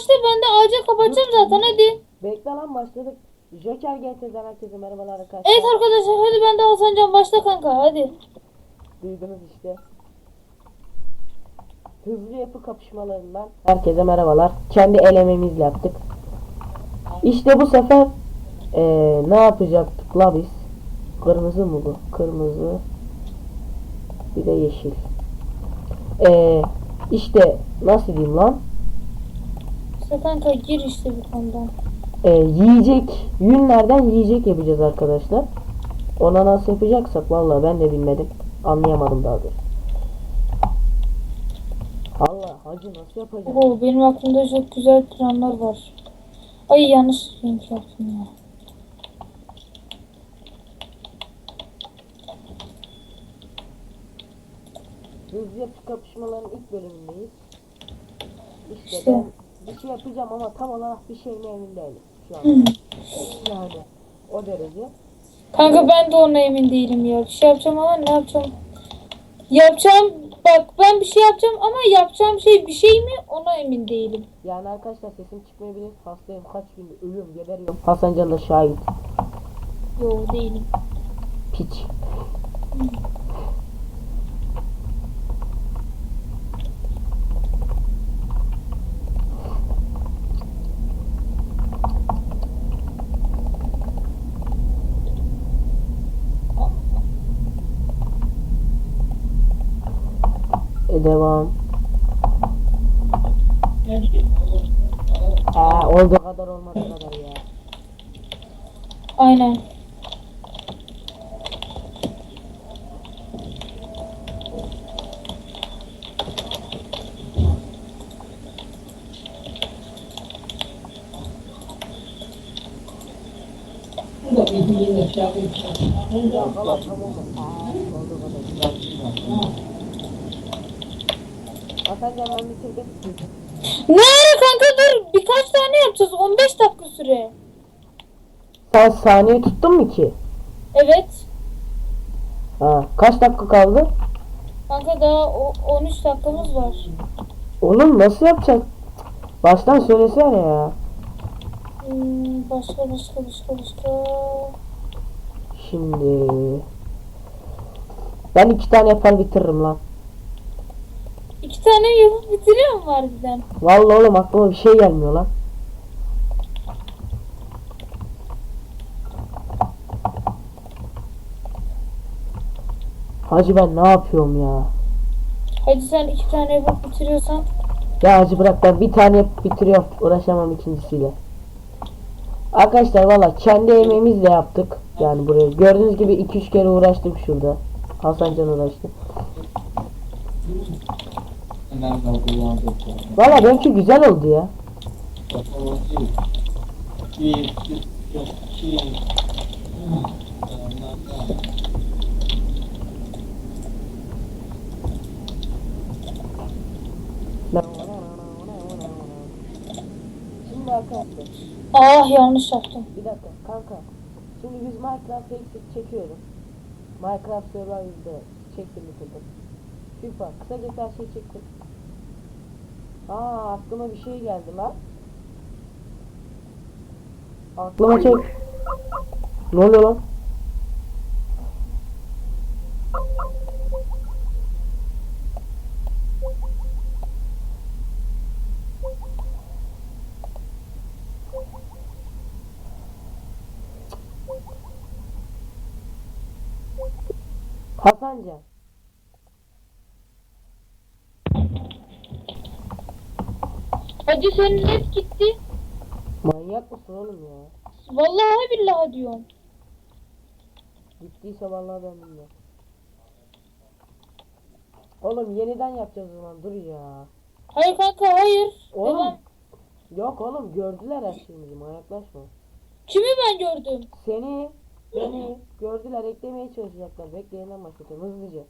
başla ben de ağaca kapatacağım zaten hadi. Bekle lan başladık. Joker GT'den herkese merhabalar arkadaşlar. Evet arkadaşlar hadi ben de Hasancan başla kanka hadi. Duydunuz işte. Hızlı yapı kapışmalarından herkese merhabalar. Kendi elememizle yaptık. İşte bu sefer eee, ne yapacaktık la biz? Kırmızı mı bu? Kırmızı. Bir de yeşil. Eee işte nasıl diyeyim lan? İşte kanka gir işte bir konudan. Eee, yiyecek, yünlerden yiyecek yapacağız arkadaşlar. Ona nasıl yapacaksak vallahi ben de bilmedim. Anlayamadım daha doğrusu. Allah hacı nasıl yapacağız? Oo benim aklımda çok güzel planlar var. Ay yanlış renk yaptım ya. Hızlı yapı kapışmaların ilk bölümündeyiz. İşte, İşte. ben bir şey yapacağım ama tam olarak bir şeyin emin değilim şu an. yani o derece. Kanka ben de ona emin değilim ya. Bir şey yapacağım ama ne yapacağım? Yapacağım bak ben bir şey yapacağım ama yapacağım şey bir şey mi ona emin değilim. Yani arkadaşlar sesim çıkmayabilir. Hastayım kaç gündür ölüyorum geberiyorum. Hasan Can da şahit. Yo değilim. Piç. E devam. Aa, olduğu kadar olmadığı kadar ya. Aynen. Hasan Can ben bitirdim. Ne ara kanka dur birkaç tane yapacağız 15 dakika süre. Sen saniye tuttun mu ki? Evet. Ha, kaç dakika kaldı? Kanka daha o, 13 dakikamız var. Oğlum nasıl yapacak? Baştan söylesene ya. Hmm, başka başka başka başka. Şimdi ben iki tane yapar bitiririm lan. İki tane yapıp bitiriyor mu harbiden? Vallahi oğlum aklıma bir şey gelmiyor lan. Hacı ben ne yapıyorum ya? Hadi sen iki tane yapıp bitiriyorsan. Ya hacı bırak ben bir tane yapıp bitiriyorum. Uğraşamam ikincisiyle. Arkadaşlar valla kendi emeğimizle yaptık. Yani buraya. Gördüğünüz gibi 2-3 kere uğraştım şurada. Hasan Can uğraştı. Valla benimki güzel oldu ya. Şimdi arkadaşlar Ah yanlış yaptım. bir dakika kanka. Şimdi biz Minecraft Exit çekiyoruz. Minecraft Survival'da çektim bitirdim. FIFA kısaca her şeyi çektim. Aa aklıma bir şey geldi lan. Aklıma çek. Ne oluyor lan? Hasancan. Hadi senin net gitti. Manyak mısın oğlum ya? Vallahi billahi diyorum. Gittiyse vallahi ben bilmiyorum. Oğlum yeniden yapacağız o zaman dur ya. Hayır kanka hayır. Oğlum. Devam. Yok oğlum gördüler her şeyimizi manyaklaşma. Kimi ben gördüm? Seni beni gördüler eklemeye çalışacaklar. Bekle yeniden başlatıyorum hızlıca.